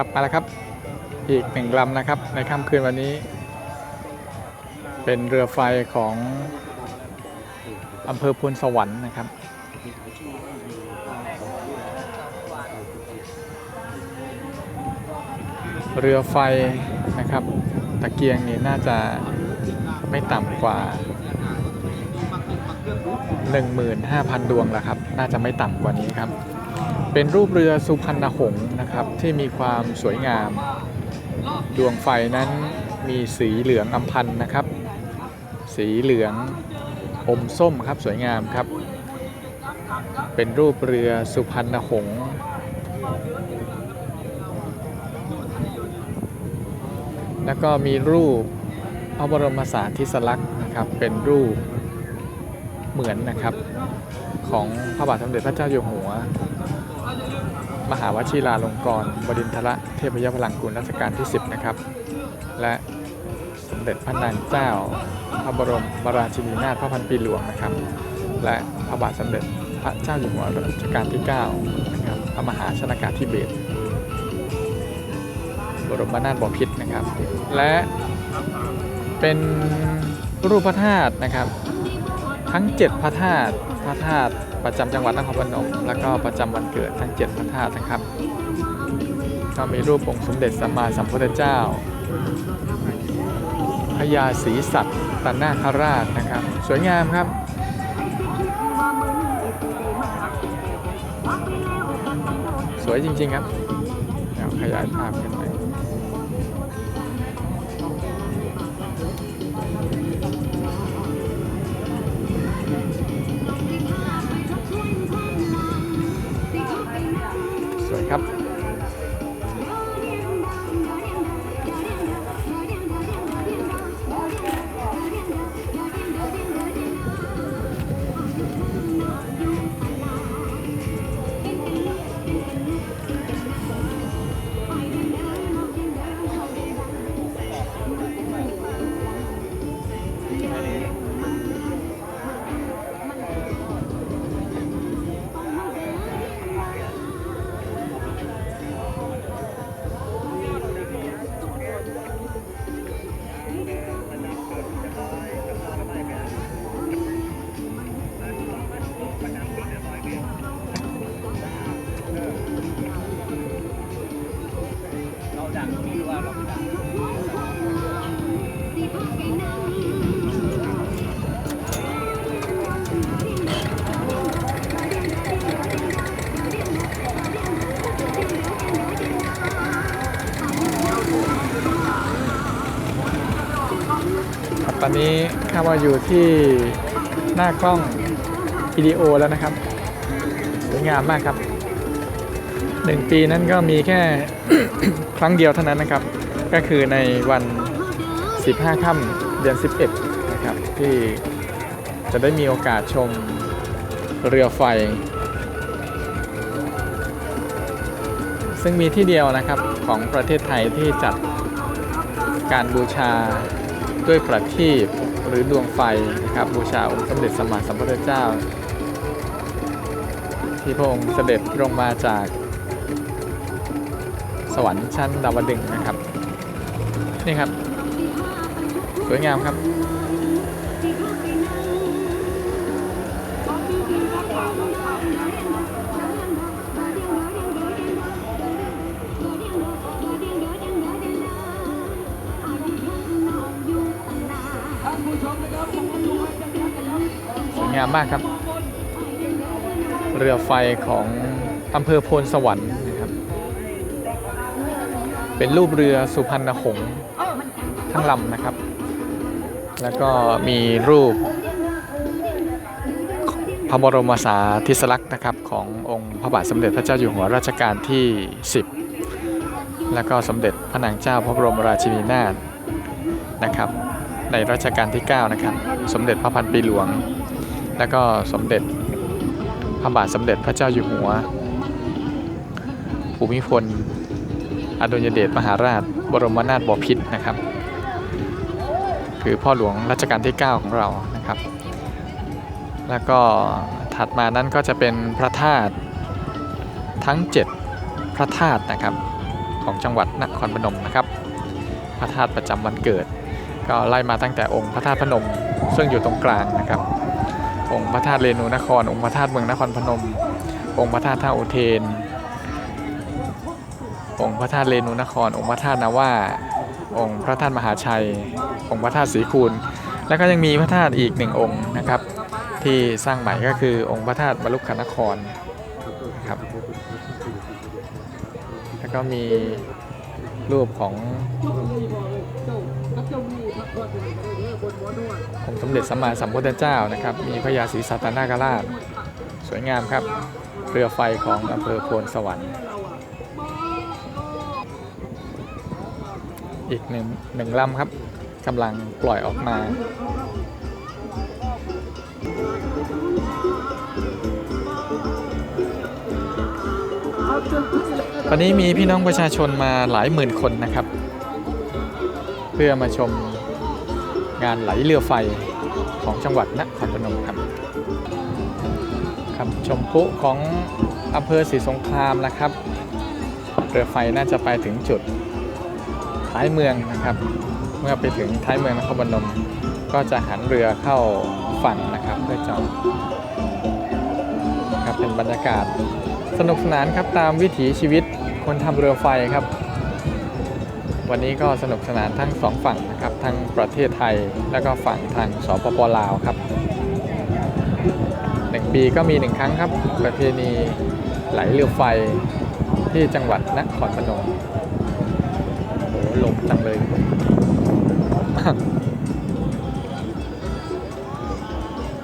ครับมาแล้วครับ อีกหนึ่งลำนะครับ ในค่ำคืนวันนี้ เป็นเรือไฟของอำเภอพลสวรรค์นะครับเรือไฟนะครับ ตะเกียงนี่น่าจะไม่ต่ำกว่า 15,000 ดวงแล้วครับ น่าจะไม่ต่ำกว่านี้ครับ เป็นรูปเรือสุพรรณหงษ์นะครับที่มีความสวยงาม ดวงไฟนั้นมีสีเหลืองอำพันนะครับ สีเหลืองอมส้มครับสวยงามครับ เป็นรูปเรือสุพรรณหงษ์แล้วก็มีรูปพระบรมสารีริสลักษณ์นะครับเป็นรูปเหมือนนะครับของพระบาทสมเด็จพระเจ้าอยู่หัว มหาวชิราลงกรณ์บดินทรเทพยพลังกุลรัชกาลที่ 10 นะครับ และสมเด็จพระนางเจ้า พระบรมราชินีนาถพระพันปีหลวงนะครับ และพระบาทสมเด็จพระเจ้าอยู่หัวรัชกาลที่ 9 นะครับ พระมหาชนากาธิเบศรบรมนาถบพิตรนะครับ และเป็นรูปพระธาตุนะครับ ทั้ง 7 พระธาตุพระธาตุ ประจำจังหวัดนครพนมแล้วก็ประจำวันเกิดทั้ง 7 พระธาตุนะครับ ก็มีรูปองค์สมเด็จสัมมาสัมพุทธเจ้าพญาศรีสัตว์ตันนาคราชนะครับ สวยงามครับสวยจริง ๆ ครับเดี๋ยวขยายภาพกันไป ครับ ตอนนี้ข้าว่าอยู่ที่หน้ากล้องวิดีโอแล้วนะครับสวยงามมากครับหนึ่งปีนั้นก็มีแค่ครั้งเดียวเท่านั้นนะครับ ก็คือในวัน 15 ค่ำเดือน 11 นะครับ ที่จะได้มีโอกาสชมเรือไฟ ซึ่งมีที่เดียวนะครับของประเทศไทยที่จัดการบูชา ด้วยประทีปหรือดวงไฟนะครับบูชาองค์สมเด็จสมมาสัมพุทธเจ้า ที่พระองค์เสด็จลงมาจาก สวรรค์ชั้นดาวดึงนะครับ นี่ครับ สวยงามครับ สวยงามมากครับ เรือไฟของอำเภอโพนสวรรค์นะครับ เป็นรูปเรือสุพรรณหงษ์ทั้งลำนะครับ แล้วก็มีรูปพระบรมสารีริสลักษณ์นะครับขององค์พระบาทสมเด็จพระเจ้าอยู่หัวรัชกาลที่ 10 แล้วก็สมเด็จพระนางเจ้าพระบรมราชินีนาถนะครับ ในรัชกาลที่ 9 นะครับ สมเด็จพระพันปีหลวง แล้วก็สมเด็จพระบาทสมเด็จพระเจ้าอยู่หัว ภูมิพล อดุลยเดชมหาราช บรมนาถบพิตรนะครับ คือพ่อหลวงรัชกาลที่ 9 ของเรานะครับ แล้วก็ถัดมานั้นก็จะเป็นพระธาตุทั้ง 7 พระธาตุนะครับของจังหวัดนครพนมนะครับ พระธาตุประจำวันเกิด ก็ไล่มาตั้งแต่องค์พระธาตุพนม ซึ่งอยู่ตรงกลางนะครับ องค์พระธาตุเรนูนคร องค์พระธาตุเมืองนครพนม องค์พระธาตุท่าอุเทน องค์พระธาตุเรนูนคร องค์พระธาตุนาว่า องค์พระธาตุมหาชัย องค์พระธาตุศรีคูณ แล้วก็ยังมีพระธาตุอีกหนึ่งองค์นะครับ ที่สร้างใหม่ก็คือองค์พระธาตุมลุขนครนะครับแล้วก็มีรูปของ องค์สมเด็จสัมมาสัมพุทธเจ้านะครับ มีพระยาศรีสัตนาคราช สวยงามครับ เรือไฟของอำเภอโพนสวรรค์ อีกหนึ่งหนึ่งลำครับกำลังปล่อยออกมาวันนี้มีพี่น้องประชาชนมาหลายหมื่นคนนะครับ เพื่อมาชม งานไหลเรือไฟของจังหวัดนครพนมครับครับชมพุของอำเภอศรีสงครามนะครับ เรือไฟน่าจะไปถึงจุดท้ายเมืองนะครับ เมื่อไปถึงท้ายเมืองนครพนม ก็จะหันเรือเข้าฝั่งนะครับเพื่อจอดครับเป็นบรรยากาศสนุกสนานครับตามวิถีชีวิตคนทำเรือไฟครับ วันนี้ก็สนุกสนานทั้งสองฝั่งนะครับทั้งประเทศไทยแล้วก็ฝั่งทางสปปลาวครับหนึ่งปีก็มีหนึ่งครั้งครับ ประเพณีไหลเรือไฟที่จังหวัดนครพนมโอ้โหลมจังเลย